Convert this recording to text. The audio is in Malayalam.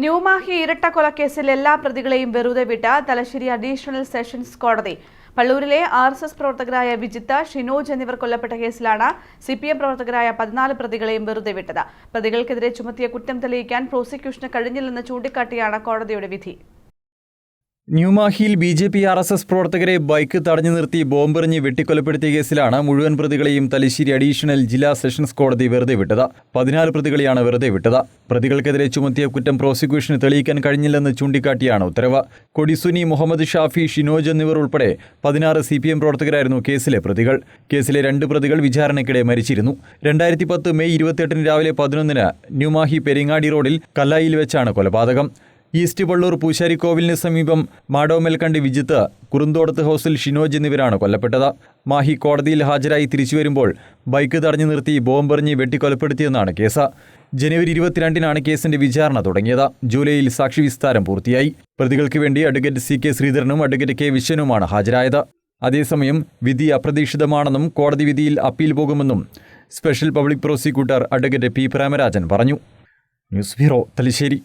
ന്യൂമാഹി ഇരട്ട കൊലക്കേസിൽ എല്ലാ പ്രതികളെയും വെറുതെ വിട്ട തലശ്ശേരി അഡീഷണൽ സെഷൻസ് കോടതി. പള്ളൂരിലെ ആർ എസ് എസ് പ്രവർത്തകരായ വിജിത്ത ഷിനോജ് എന്നിവർ കൊല്ലപ്പെട്ട കേസിലാണ് സി പി എം പ്രവർത്തകരായ പതിനാല് പ്രതികളെയും വെറുതെ വിട്ടത്. പ്രതികൾക്കെതിരെ ചുമത്തിയ കുറ്റം തെളിയിക്കാൻ പ്രോസിക്യൂഷന് കഴിഞ്ഞില്ലെന്ന് ചൂണ്ടിക്കാട്ടിയാണ് കോടതിയുടെ വിധി. ന്യൂമാഹിയിൽ B J P R S S പ്രവർത്തകരെ ബൈക്ക് തടഞ്ഞു നിർത്തി ബോംബെറിഞ്ഞ് വെട്ടിക്കൊലപ്പെടുത്തിയ കേസിലാണ് മുഴുവൻ പ്രതികളെയും തലശ്ശേരി അഡീഷണൽ ജില്ലാ സെഷൻസ് കോടതി വെറുതെ വിട്ടത്. പതിനാല് പ്രതികളെയാണ് വെറുതെ വിട്ടത്. പ്രതികൾക്കെതിരെ ചുമത്തിയ കുറ്റം പ്രോസിക്യൂഷന് തെളിയിക്കാൻ കഴിഞ്ഞില്ലെന്ന് ചൂണ്ടിക്കാട്ടിയാണ് ഉത്തരവ്. കൊടിസുനി മുഹമ്മദ് ഷാഫി ഷിനോജ് എന്നിവർ ഉൾപ്പെടെ പതിനാറ് സി പി എം പ്രവർത്തകരായിരുന്നു കേസിലെ പ്രതികൾ. കേസിലെ രണ്ട് പ്രതികൾ വിചാരണയ്ക്കിടെ മരിച്ചിരുന്നു. രണ്ടായിരത്തി പത്ത് മെയ് ഇരുപത്തിയെട്ടിന് രാവിലെ പതിനൊന്നിന് ന്യൂമാഹി പെരിങ്ങാടി റോഡിൽ കല്ലായിൽ വെച്ചാണ് കൊലപാതകം. ഈസ്റ്റ് പള്ളൂർ പൂശാരിക്കോവിലിന് സമീപം മാടോമേൽക്കണ്ടി വിജിത്ത് കുറുന്തോടത്ത് ഹൗസിൽ ഷിനോജ് എന്നിവരാണ് കൊല്ലപ്പെട്ടത്. മാഹി കോടതിയിൽ ഹാജരായി തിരിച്ചു വരുമ്പോൾ ബൈക്ക് തടഞ്ഞു നിർത്തി ബോംബെറിഞ്ഞ് വെട്ടിക്കൊലപ്പെടുത്തിയെന്നാണ് കേസ്. ജനുവരി ഇരുപത്തിരണ്ടിനാണ് കേസിന്റെ വിചാരണ തുടങ്ങിയത്. ജൂലൈയിൽ സാക്ഷി വിസ്താരം പൂർത്തിയായി. പ്രതികൾക്ക് വേണ്ടി അഡ്വക്കേറ്റ് സി കെ ശ്രീധരനും അഡ്വക്കേറ്റ് കെ വിശ്വനുമാണ് ഹാജരായത്. അതേസമയം വിധി അപ്രതീക്ഷിതമാണെന്നും കോടതി വിധിയിൽ അപ്പീൽ പോകുമെന്നും special public prosecutor advocate P Premarajan പറഞ്ഞു. News bureau Thalassery.